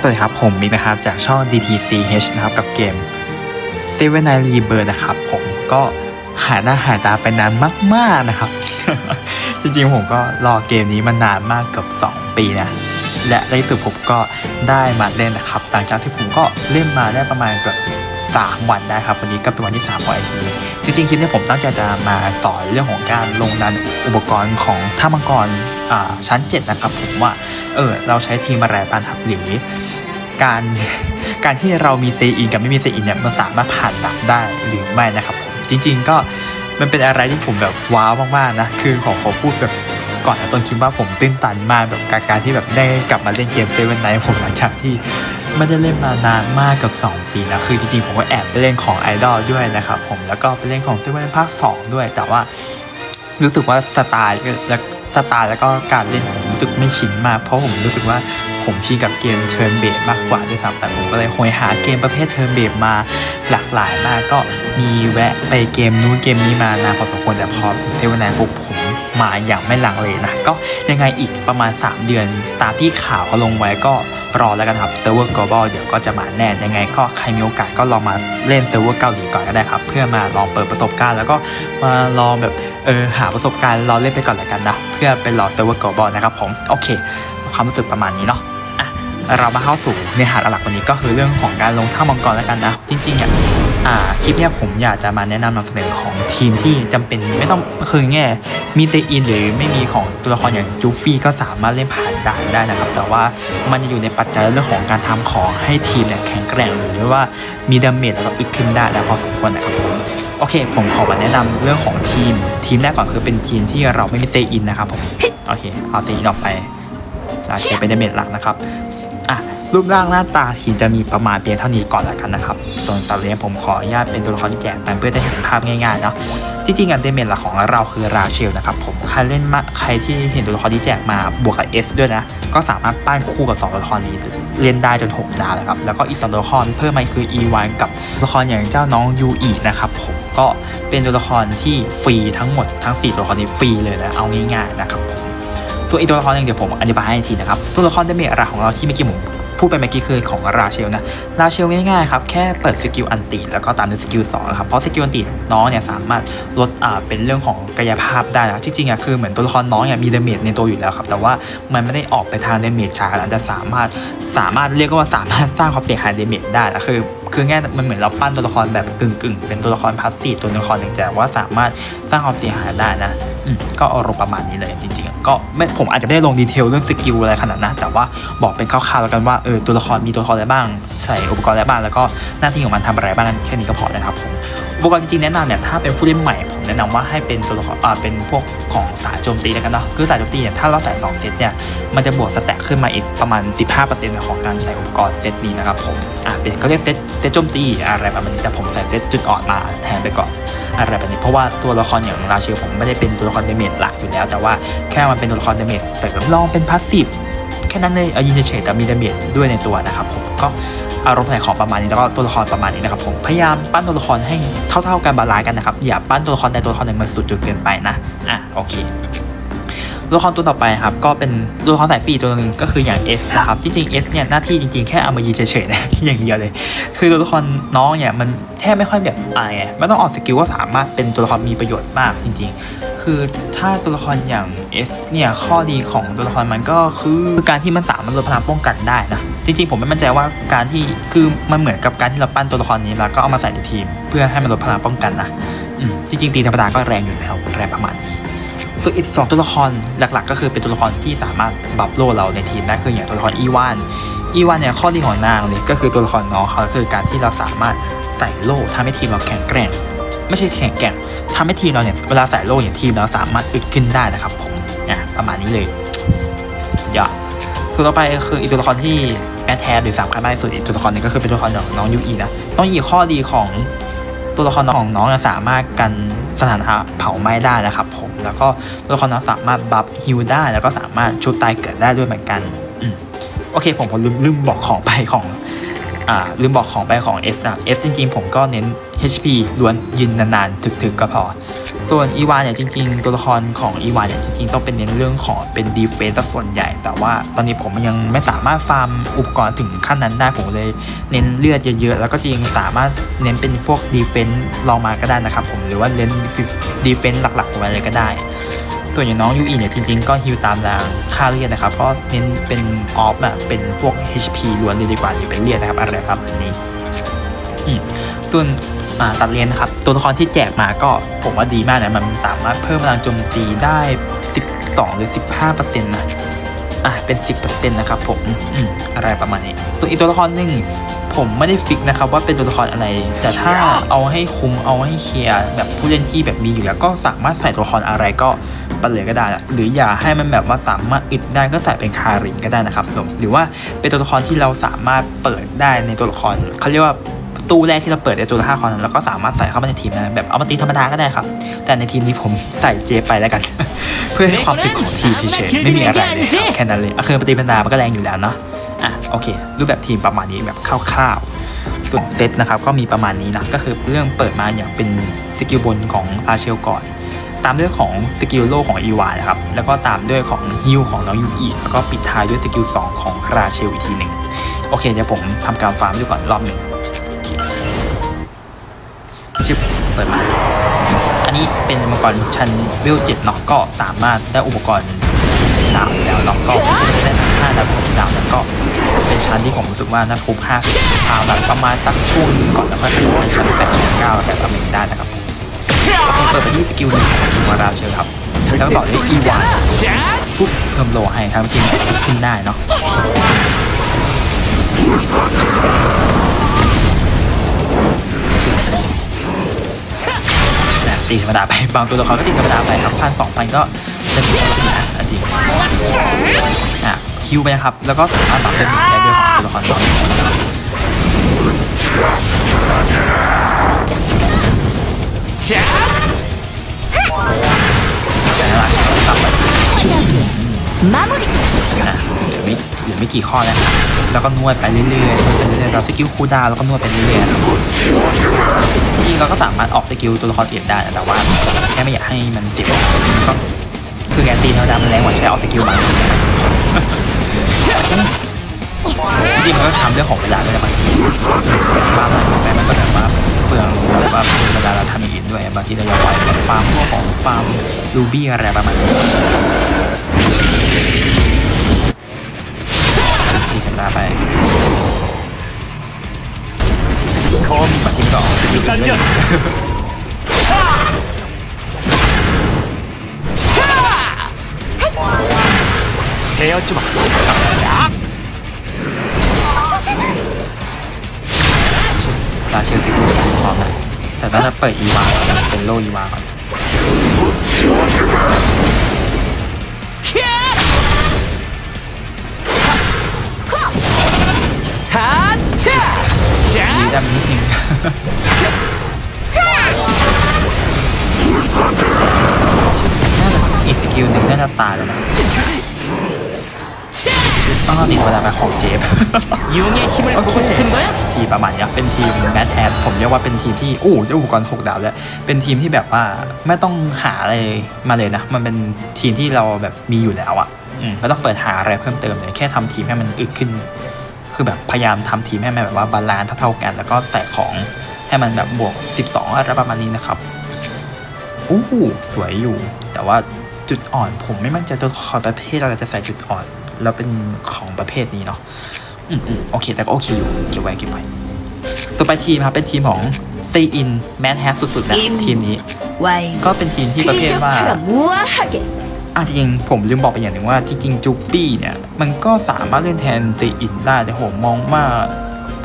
สวัสดีครับ ผมมิกนะครับ จากช่อง DTCH นะครับ กับเกม Seven Night Rebirth นะครับ ผมก็หายหน้าหายตาไปนานมาก ๆ นะครับ จริง ๆ ผมก็รอเกมนี้มานานมากเกือบ 2 ปีนะ และในสุดผมก็ได้มาเล่นนะครับ หลังจากที่ผมก็เล่นมาได้ประมาณเกือบ3วันได้ครับ วันนี้ก็เป็นวันที่3ของไอทีจริงๆคลิปนี้ผมตั้งใจจะมาสอนเรื่องของการลงดันอุปกรณ์ของท่ามังกรอ่าชั้น 7 นะครับ ผมว่าเออเราใช้ทีมอะไรบ้างครับหรือ การการที่เรามีเซอินกับไม่มีเซอินเนี่ยมันสามารถผ่านด่านได้หรือไม่นะครับผมจริง ๆ ก็มันเป็นอะไรที่ผมแบบว้าวมากๆนะคือขอขอพูดแบบก่อนนะต้นคลิปว่าผมตื้นตันมากแบบการการที่แบบได้กลับมาเล่นเกมเซเว่นไนท์ผมหลังจากที่ไม่ได้เล่นมานานมากกับ 2 ปีนะคือจริงๆผมก็แอบไปเล่นของไอดอลด้วยนะครับผมแล้วก็ไปเล่นของเซเว่นภาค 2 ด้วย แต่ว่ารู้สึกว่าสไตล์และสไตล์แล้วก็การเล่นผมรู้สึกไม่ชินมาก เพราะผมรู้สึกว่า ผมชินกับเกมเทิร์นเบสมากกว่าด้วยซ้ำแต่ผมก็เลยหอยหาเกมประเภทเทิร์นเบสมาหลากหลายมากก็มีแวะไปเกมนู้นเกมนี้มานานพอสมควรแต่พอเซเว่นไนปุ๊บผมมาอย่างไม่ลังเลนะ ก็ยังไงอีกประมาณ 3 เดือนตามที่ข่าวเขาลงไว้ก็รอแล้วกันครับเซิร์ฟเวอร์ global เดี๋ยวก็จะมาแน่ยังไง ก็ใครมีโอกาสก็ลองมาเล่นเซิร์ฟเวอร์เกาหลีก่อนก็ได้ครับ เพื่อมาลองเปิดประสบการณ์ แล้วก็มาลองแบบเออหาประสบการณ์รองเล่นไปก่อนแล้วกันนะ เพื่อเป็นรอเซิร์ฟเวอร์ global นะครับผม โอเคความรู้สึกประมาณนี้เนาะ เรามาเข้าสู่เนื้อหาหลักวันนี้ก็คือเรื่องของการลงท่ามังกรแล้วกันนะ จริงๆอะอ่าคลิปเนี้ยผมอยากจะมาแนะนำนำเสนอของทีมที่จำเป็นไม่ต้องคือแง่มีเซอินหรือไม่มีของตัวละครอย่างจูฟี่ก็สามารถเล่นผ่านด่านได้นะครับ แต่ว่ามันจะอยู่ในปัจจัยเรื่องของการทำของให้ทีมเนี่ยแข็งแกร่งหรือว่ามีดาเมจแล้วก็อึดขึ้นได้แล้วพอสมควรนะครับผมโอเค ผมขอมาแนะนำเรื่องของทีม ทีมแรกก่อนคือเป็นทีมที่เราไม่มีเซอินนะครับผมโอเคเอาเซอินออกไป เราใช้เป็นเดเมจหลักนะครับอะรูปร่างหน้าตาทีมจะมีประมาณเพียงเท่านี้ก่อนละกันนะครับ ส่วนสัตว์เลี้ยงผมขออนุญาตเป็นตัวละครแจกไปเพื่อจะเห็นภาพง่ายๆเนาะจริงๆอันเดเมนหลักของเราคือราเชลนะครับผมใครเล่นมาใครที่เห็นตัวละครที่แจกมาบวกกับ S ด้วยนะ ก็สามารถปั้นคู่กับ 2 ตัวละครนี้เล่นได้จน 6 ดาวแล้วครับ แล้วก็อีก2ตัวละครเพิ่มมาคือ E1 กับตัวละครอย่างเจ้าน้องยูอีนะครับผมก็เป็นตัวละครที่ฟรีทั้งหมดทั้ง 4 ตัวละครนี้ฟรีเลยนะเอาง่ายๆนะครับผม ส่วนอีกตัวละครหนึ่งเดี๋ยวผมอธิบายให้ทีนะครับส่วนตัวละครเดเมจหลักของเราที่เมื่อกี้ผมพูดไปเมื่อกี้คือของราเชลนะราเชลง่ายๆครับแค่เปิดสกิลอันติแล้วก็ตามด้วยสกิล2นะครับเพราะสกิลอันติน้องเนี่ยสามารถลดอ่าเป็นเรื่องของกายภาพได้นะที่จริงอะคือเหมือนตัวละครน้องเนี่ยมีดเมจในตัวอยู่แล้วครับแต่ว่ามันไม่ได้ออกไปทางดเมจช้าแล้วจะสามารถสามารถเรียกว่าสามารถสร้างความเสียหายดเมจได้นะคือคือง่ายมันเหมือนเราปั้นตัวละครแบบกึ่งๆ เป็นตัวละครพาสซีฟตัวละครหนึ่งแต่ว่าสามารถสร้างความเสียหายได้นะ ก็อารมณ์ประมาณนี้เลยจริงๆ ก็ไม่ผมอาจจะไม่ได้ลงดีเทลเรื่องสกิลอะไรขนาดนั้นแต่ว่าบอกเป็นคร่าวๆแล้วกันว่าเออตัวละครมีตัวละครอะไรบ้างใส่อุปกรณ์อะไรบ้างแล้วก็หน้าที่ของมันทำอะไรบ้างแค่นี้ก็พอนะครับผม อุปกรณ์จริงๆแนะนำเนี่ยถ้าเป็นผู้เล่นใหม่ผมแนะนำว่าให้เป็นตัวละครอ่าเป็นพวกของสายโจมตีแล้วกันเนาะคือสายโจมตีเนี่ยถ้าเราใส่สองเซตเนี่ยมันจะบวกสแต็กขึ้นมาอีกประมาณ 15%ของการใส่อุปกรณ์เซตนี้นะครับผมอ่าเป็นก็เรียกเซตเซตโจมตีอะไรประมาณนี้แต่ผมใส่เซตจุดอ่อนมาแทนไปก่อนอะไรแบบนี้เพราะว่าตัวละครอย่างราเชลผมไม่ได้เป็นตัวละครเดเมจหลักอยู่แล้ว แต่ว่าแค่มันเป็นตัวละครเดเมจเสริมลองเป็นพาสซีฟแค่นั้นเลยเอายิงเฉยๆแต่มีดาเมจด้วยในตัวนะครับผมก็ อารมณ์ใส่ของประมาณนี้แล้วก็ตัวละครประมาณนี้นะครับผมพยายามปั้นตัวละครให้เท่าๆกันบาลานซ์กันนะครับอย่าปั้นตัวละครใดตัวละครหนึ่งมันสุดจนเกินไปนะอะโอเคตัวละครตัวต่อไปครับก็เป็นตัวละครสายฟรีตัวหนึ่งก็คืออย่าง S นะครับจริงๆ S เนี่ยหน้าที่จริงๆ แค่เอามายืนเฉยๆนะอย่างเดียวเลย คือตัวละครน้องเนี่ยมันแทบไม่ค่อยแบบอะไรไม่ต้องออกสกิลก็สามารถเป็นตัวละครมีประโยชน์มากจริง ๆ คือถ้าตัวละครอย่าง S เนี่ยข้อดีของตัวละครมันก็คือการที่มันสามารถลดพลังป้องกันได้นะ จริงๆ ผมไม่มั่นใจว่าการที่คือมันเหมือนกับการที่เราปั้นตัวละครนี้แล้วก็เอามาใส่ในทีม เพื่อให้มันลดพลังป้องกันนะจริงๆ ตีธรรมดาก็แรงอยู่แล้วแรงประมาณนี้ส่วนอีกสองตัวละครหลักๆ ก็คือเป็นตัวละครที่สามารถบัฟโลเราในทีมได้คืออย่างตัวละครอีวานอีวานเนี่ยข้อดีของนางเลยก็คือตัวละครน้องเขาคือการที่เราสามารถใส่โล่ทำให้ทีมเราแข็งแกร่ง ไม่ใช่แข็งแกร่งทำให้ทีมเราเนี่ยเวลาใส่โล่อย่างทีมเราสามารถอึดขึ้นได้นะครับผม อะประมาณนี้เลยยอดส่วนต่อไปคืออีกตัวละครที่แอนแทนหรือสำคัญมากที่สุดอีกตัวละครนึงก็คือเป็นตัวละครของน้องยูอีนะน้องยูอีข้อดีของตัวละครน้องของน้องสามารถกันสถานะเผาไหม้ได้นะครับ ผมแล้วก็ตัวละครน้องสามารถบัฟฮิลได้แล้วก็สามารถชุบตายเกิดได้ด้วยเหมือนกันอโอเคผมผมลืมลืมบอกของไปของอ่าลืมบอกของไปของ S นะ S จริงๆ ผมก็เน้น HP ล้วนยืนนานๆ ถึกๆ ก็พอ ส่วนอีวานเนี่ยจริง ๆ ตัวละครของอีวานเนี่ยจริงๆต้องเป็นเน้นเรื่องของเป็นดีเฟนซ์ส่วนใหญ่ แต่ว่าตอนนี้ผมยังไม่สามารถฟาร์มอุปกรณ์ถึงขั้นนั้นได้ผมเลยเน้นเลือดเยอะๆ แล้วก็จริงสามารถเน้นเป็นพวกดีเฟนซ์ลองมาก็ได้นะครับผมหรือว่าเน้นดีเฟนซ์หลักๆไว้เลยก็ได้ ส่วนอย่างน้องยูอีเนี่ยจริงๆก็ฮิวตามรางค่าเลือดนะครับเพราะเน้นเป็นออฟอะเป็นพวก HP ล้วนเลยดีกว่าหรือเป็นเลือดนะครับอะไรประมาณนี้ส่วน อ่าตัดเลนนะครับ ตัวละครที่แจกมาก็ผมว่าดีมากนะ มันสามารถเพิ่มพลังโจมตีได้ 12 หรือ 15%นะอะเป็น 10%นะครับผมอืมอะไรประมาณนี้ ส่วนอีกตัวละครหนึ่งผมไม่ได้ฟิกนะครับว่าเป็นตัวละครอะไร แต่ถ้าเอาให้คุ้มเอาให้เคลียร์แบบผู้เล่นที่แบบมีอยู่แล้วก็สามารถใส่ตัวละครอะไรก็ไปเลยก็ได้นะหรืออย่าให้มันแบบว่าสามารถอึดได้ก็ใส่เป็นคารินก็ได้นะครับผมหรือว่าเป็นตัวละครที่เราสามารถเปิดได้ในตัวละครเขาเรียกว่า ตู้แรกที่เราเปิดในตัวละห้าคอนนั้นเราก็สามารถใส่เข้ามาในทีมนะแบบเอามาตีธรรมดาก็ได้ครับ แต่ในทีมนี้ผมใส่เจไปแล้วกัน เพื่อให้ความติดของทีมเฉยๆไม่มีอะไรเลยครับแค่นั้นเลยอะคือปฏิธรรมดามันก็แรงอยู่แล้วเนาะอะโอเค รูปแบบทีมประมาณนี้แบบคร่าวๆส่วนเซตนะครับก็มีประมาณนี้นะก็คือเรื่องเปิดมาอย่างเป็นสกิลบนของอาเชลก่อนตามด้วยของสกิลโลของอีวานะครับ แล้วก็ตามด้วยของฮิลของน้องยูอีแล้วก็ปิดท้ายด้วยสกิล2ของราเชลอีกทีหนึ่งโอเคเดี๋ยวผมทำการฟาร์มดูก่อนรอบหนึ่ง ชิบเปิดมา อันนี้เป็นอุปกรณ์ชั้นเวลเจ็ดเนาะก็สามารถได้อุปกรณ์ดาวแล้วเนาะก็ได้ทั้งห้าดาวหกดาวแล้วก็เป็นชั้นที่ผมรู้สึกว่าน่าคุ้มค่าสุดาแบบประมาณสักช่วงนึงก่อนแล้วก็ถึงเป็นชั้นแปดชั้นเก้าแบบอเมริกได้นะครับผมโอเคเปิดไปที่สกิลหนึ่งของอีวาราเชลครับแล้วต่อด้วยอีวานปุ๊บเพิ่มโลให้ทางจริงขึ้นได้เนาะ ตีธรรมดาไป บางตัวละครก็ตีธรรมดาไปครับพันสองพันก็จะถือว่าดีนะจริงอะฮิวไปนะครับ แล้วก็สามารถปรับเป็นได้ด้วยของตัวละครตอนนี้นะครับแต่ละตับไป守りนะเหลือ ไม่ไม่กี่ข้อแล้วครับแล้วก็นวดไปเรื่อยๆนวดไปเรื่อยๆเราสกิลคูดาวแล้วก็นวดไปเรื่อยๆนะครับจริงเราก็สามารถออกสกิลตัวละครอื่นได้นะแต่ว่าแค่ไม่อยากให้มันเสียเวลาก็คือแกนตีธรรมดามันแรงกว่าใช้ออกสกิลบางทีจริงมันก็ทำเรื่องของเวลาด้วยนะบางทีฟาร์มอะไรมันก็แบบว่าเปลืองแบบว่าเวลาเราทำอย่างอื่นด้วยบางทีเราอยากปล่อยแบบฟาร์มพวกของฟาร์มรูบี้อะไรประมาณนี้ หน้าไปคมปัดทิ้งก่อนอยู่กันเยอะเลี้ยวจุ๊บลาเชลสิดูพร้อมนะแต่ต้องเปิดอีวาเป็นโลอีวาก่อน ฮัาชะชะมีดำนิดนึงน่าจะอีกสกิลหนึ่งน่าจะตายแล้วนะต้องติดเวลาไปของเจฟยูเนี่ยคิดว่าโอเคทีประมาณนี้เป็นทีมแมทแอดผมเรียกว่าเป็นทีมที่อู้อุปกรณ์หกดาวแล้วเป็นทีมที่แบบว่าไม่ต้องหาอะไรมาเลยนะ มันเป็นทีมที่เราแบบมีอยู่แล้วอะ่ะไม่ต้องเปิดหาอะไรเพิ่มเติมเลยแค่ทำทีมให้มันอึดขึ้น คือแบบพยายามทำทีมให้มันแบบว่าบาลานซ์เท่าๆกัน แล้วก็ใส่ของให้มันแบบบวก 12 อะไรประมาณนี้นะครับอู้สวยอยู่ แต่ว่าจุดอ่อนผมไม่มั่นใจตัวคอประเภทเราจะใส่จุดอ่อน แล้วเป็นของประเภทนี้เนาะอืมโอเค แต่ก็โอเคอยู่ เก็บไว้เก็บไว้ส่วนไปทีมครับเป็นทีมของซีอินแมนแฮกสุดๆนะทีมนี้ ก็เป็นทีมที่ประเภทว่า อะจริงผมลืมบอกไปอย่างหนึ่งว่าจริงๆจูปี้เนี่ย มันก็สามารถเล่นแทนเซอินได้แต่ผมมองว่า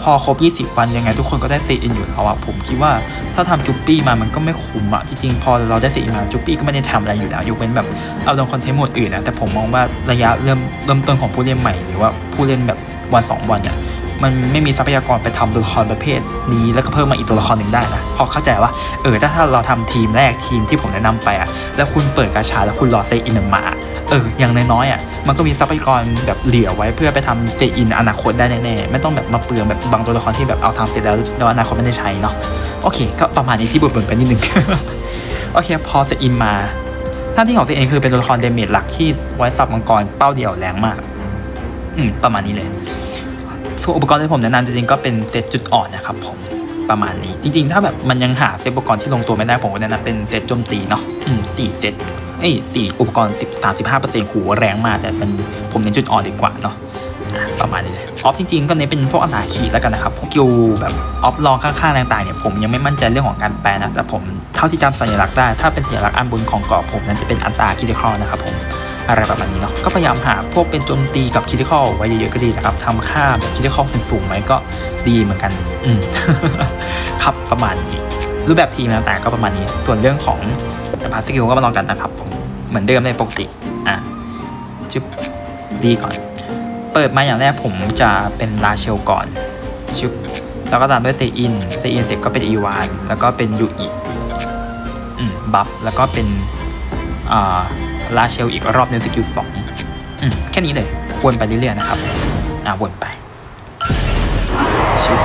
พอครบ 20 วันยังไงทุกคนก็ได้เซอินอยู่แล้วอะผมคิดว่าถ้าทำจูปี้มามันก็ไม่คุ้มอะจริงๆพอเราได้เซอินมาจูปี้ก็ไม่ได้ทำอะไรอยู่แล้วยกเว้นแบบเอาลงคอนเทนต์หมดอื่นนะแต่ผมมองว่าระยะเริ่มเริ่มต้นของผู้เล่นใหม่หรือว่าผู้เล่นแบบวันสองวันเนี่ย มันไม่มีทรัพยากรไปทำตัวละครประเภทนี้แล้วก็เพิ่มมาอีกตัวละครหนึ่งได้นะพอเข้าใจว่าเออถ้าถ้าเราทำทีมแรกทีมที่ผมแนะนำไปอะแล้วคุณเปิดกาชาแล้วคุณรอเซอินมาเอออย่างน้อยๆอะมันก็มีทรัพยากรแบบเหลือไว้เพื่อไปทำเซอินอนาคตได้แน่ๆไม่ต้องแบบมาเปลืองแบบบางตัวละครที่แบบเอาทำเสร็จแล้วแล้วอนาคตไม่ได้ใช้เนาะโอเค ก็ประมาณนี้ที่บทเบิร์นไปนิดนึงโอเคพอเซอินมาหน้าที่ของเซอินคือเป็นตัวละครเดเมจหลักที่ไว้สับมังกรเป้าเดียวแรงมาก อืมประมาณนี้เลย ส่วนอุปกรณ์ที่ผมแนะนำจริงๆก็เป็นเซตจุดอ่อนนะครับผมประมาณนี้ จริงๆ ถ้าแบบมันยังหาเซตอุปกรณ์ที่ลงตัวไม่ได้ผมก็แนะนำเป็นเซตโจมตีเนาะอืมสี่เซตเอ้ยสี่อุปกรณ์สิบสามสิบห้าเปอร์เซ็นต์หูแรงมากแต่เป็นผมเน้นจุดอ่อนดีกว่าเนาะประมาณนี้เลยออฟจริงๆ ก็เน้นเป็นพวกอนาคีแล้วกันนะครับพวกกิลแบบออฟลองข้างๆต่างๆเนี่ยผมยังไม่มั่นใจเรื่องของการแปลนะแต่ผมเท่าที่จำสัญลักษณ์ได้ถ้าเป็นสัญลักษณ์อันบนของเกาะผมนั้นจะเป็นอันตราคิดคอนะครับผม อะไรประมาณนี้เนาะก็พยายามหาพวกเป็นโจมตีกับคิด i คอลไว้เยอะๆก็ดีนะครับทำค่าแบบคิด i คอลสูงๆไว้ก็ดีเหมือนกัน อืมครับประมาณนี้ รูปแบบทีมต่างๆก็ประมาณนี้ ส่วนเรื่องของพาสกิลก็มาลองกันนะครับผมเหมือนเดิมในปกติอะจุบดีก่อน เปิดมาอย่างแรกผมจะเป็นลาเชลก่อนชุบแล้วก็ตามด้วยเซอินเซอินเสร็จก็เป็นอีวาน แล้วก็เป็นยูอิอืมบัฟแล้วก็เป็นอ่า ลาเชลอีกรอบในสกิลสองอืมแค่นี้เลยวนไปเรื่อยๆนะครับ อ่าวนไปชุบ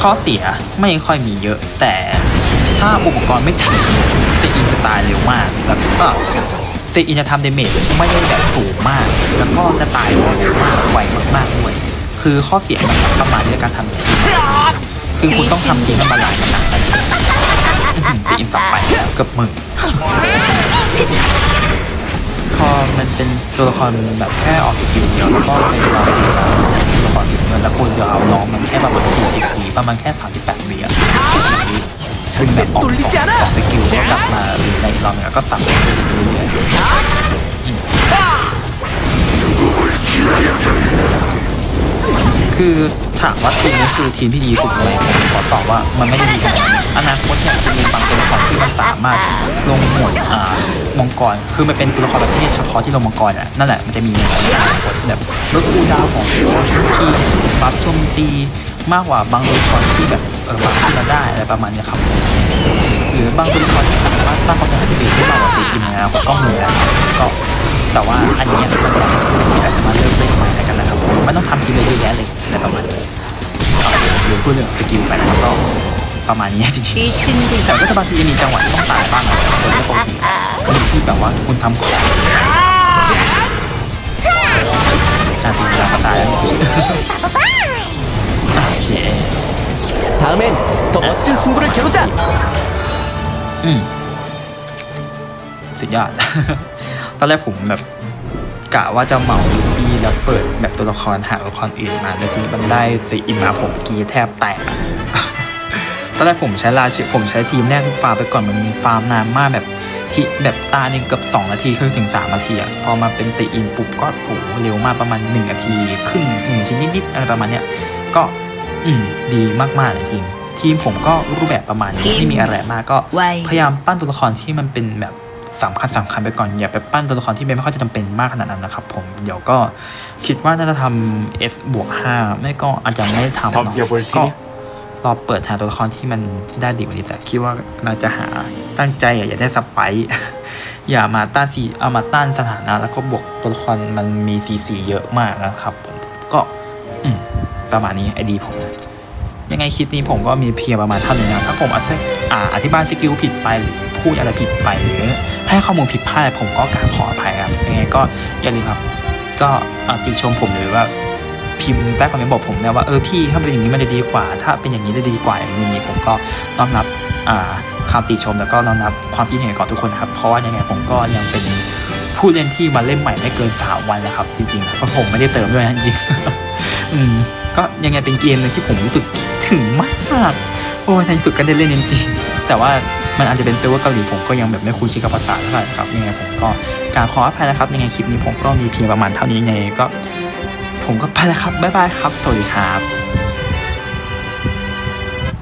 ข้อเสียไม่ค่อยมีเยอะ แต่ถ้าอุปกรณ์ไม่ถึงเซอินจะตายเร็วมาก แล้วก็เซอินจะทำเดเมจไม่ได้แบบสูงมาก แล้วก็จะตายเร็วมากไวมากๆด้วย คือข้อเสียมันประมาณในการทำทีคือคุณต้องทำทีมันหลายขนาด นั้นอื้อหือเซอินสับไปกือบมื่นพอมันเป็นตัวละครแบบแค่ออกสกิลเดียวแล้วก็ในเวลาที่เราตัวละครถึงเงินแล้วคุณจะเอาน้องมันแค่ประมาณ40วิบประมาณแค่38วิอะ40วิดึงแบบออกสองสกิลแล้วกลับมาหรือในอีกรอบนึงแล้วก็สับไปเรื่อยๆคือถามว่าทีมนี้คือทีมที่ดีสุดไหมผมขอตอบว่ามันไม่ได้ดีขนาดนั้น อนาคตเนี่ยจะมีบางตัวละครที่มันสามารถลงหมวดอ่ามังกรคือมันเป็นตัวละครประเภทเฉพาะที่ลงมังกรอะนั่นแหละมันจะมีในอนาคตแบบลดคูดาวของที่บัฟโจมตีมากกว่าบางตัวละครที่แบบเออบัฟขึ้นมาได้อะไรประมาณนี้ครับหรือบางตัวละครที่สามารถสร้างความสำเร็จได้ขึ้นมากกว่าสี่กินนะครับก็มีนะครับก็แต่ว่าอันนี้มันจะแต่สามารถเลือกเล่นใหม่ได้กันนะครับไม่ต้องทำทีเลยเยอะแยะเลยอะไรประมาณนี้เอาหรือพูดเรื่องสกิลไปนะครับก็ ประมาณนี้จริงๆ 귀신들 แต่ก็จะบางทีจะมีจังหวะที่ต้องตายบ้างนะโดยเฉพาะปกติมีที่แบบว่าคุณทำของจานตีแล้วก็ตายแล้วโอเค 다음엔 더 멋진 승부를 겨루자 อืมสุดยอด ตอนแรกผมแบบกะว่าจะเหมาลูบี้แล้วเปิดแบบตัวละครหาตัวละครอื่นมาแล้วทีนี้มันได้สีอินมาผมกรีดแทบแตกอะ ตอนแรกผมใช้ลาชิผมใช้ทีมแรกฟาร์มไปก่อนมันฟาร์มนานมากแบบที่แบบตาหนึ่งเกือบสองนาทีครึ่งถึงสามนาทีอะพอมาเป็นสีอินปุ๊บก็โหเร็วมากประมาณหนึ่งนาทีครึ่งหนึ่งนาทีนิดๆอะไรประมาณเนี้ยก็อืมดีมากๆเลยจริงทีมผมก็รูปแบบประมาณนี้ไม่มีอะไรมากก็와인พยายามปั้นตัวละครที่มันเป็นแบบสำคัญสำคัญไปก่อนอย่าไปปั้นตัวละครที่ไม่ค่อยจะจำเป็นมากขนาดนั้นนะครับผมเดี๋ยวก็คิดว่าน่าจะทำ S บวก5ไม่ก็อาจจะไม่ได้ทำท็อปเนาะเดียวบนที่ก็ นี่รอเปิดหาตัวละครที่มันได้ดีกว่านี้แต่คิดว่าน่าจะหาตั้งใจอย่าได้สไปร์อย่ามาต้านสีเอามาต้านสถานะแล้วก็บวกตัวละครมันมีสีสีเยอะมากนะครับผมก็ประมาณนี้ไอดีผมยังไงคลิปนี้ผมก็มีเพียงประมาณเท่านี้นะถ้าผมอาอธิบายสกิลผิดไปหรือพูดอะไรผิดไปหรือให้ข้อมูลผิดพลาดผมก็กราบขออภัยครับยังไงก็อย่าลืมครับ ก็ติชมผมหรือว่า พิมพ์ใต้คอมเมนต์บอกผมนะว่าเออพี่ถ้าเป็นอย่างนี้มันจะดีกว่า ถ้าเป็นอย่างนี้จะดีกว่าอย่างนี้ผมก็น้อมรับอ่าคำติชมแล้วก็น้อมรับความคิดเห็นของทุกคนครับเพราะว่ายังไงผมก็ยังเป็นผู้เล่นที่มาเล่นใหม่ไม่เกินสามวันนะครับ จริงๆเพราะผมไม่ได้เติมด้วยนะจริงอืมก็ยังไงเป็นเกมหนึงที่ผมรู้สึกคิดถึงมากโอ้ยในสุดก็ได้เล่นจริงๆแต่ว่ามันอาจจะเป็นเซิร์ฟเวอร์เกาหลีผมก็ยังแบบไม่คุ้นชินกับภาษาเท่าไหร่ครับยังไงผมก็การขออภัยนะครับยังไงคลิปนี้ผมก็มีเพียงประมาณเท่านี้ยังไงก็ ผมก็ไปแล้วครับบ๊ายบายครับ สวัสดีครับ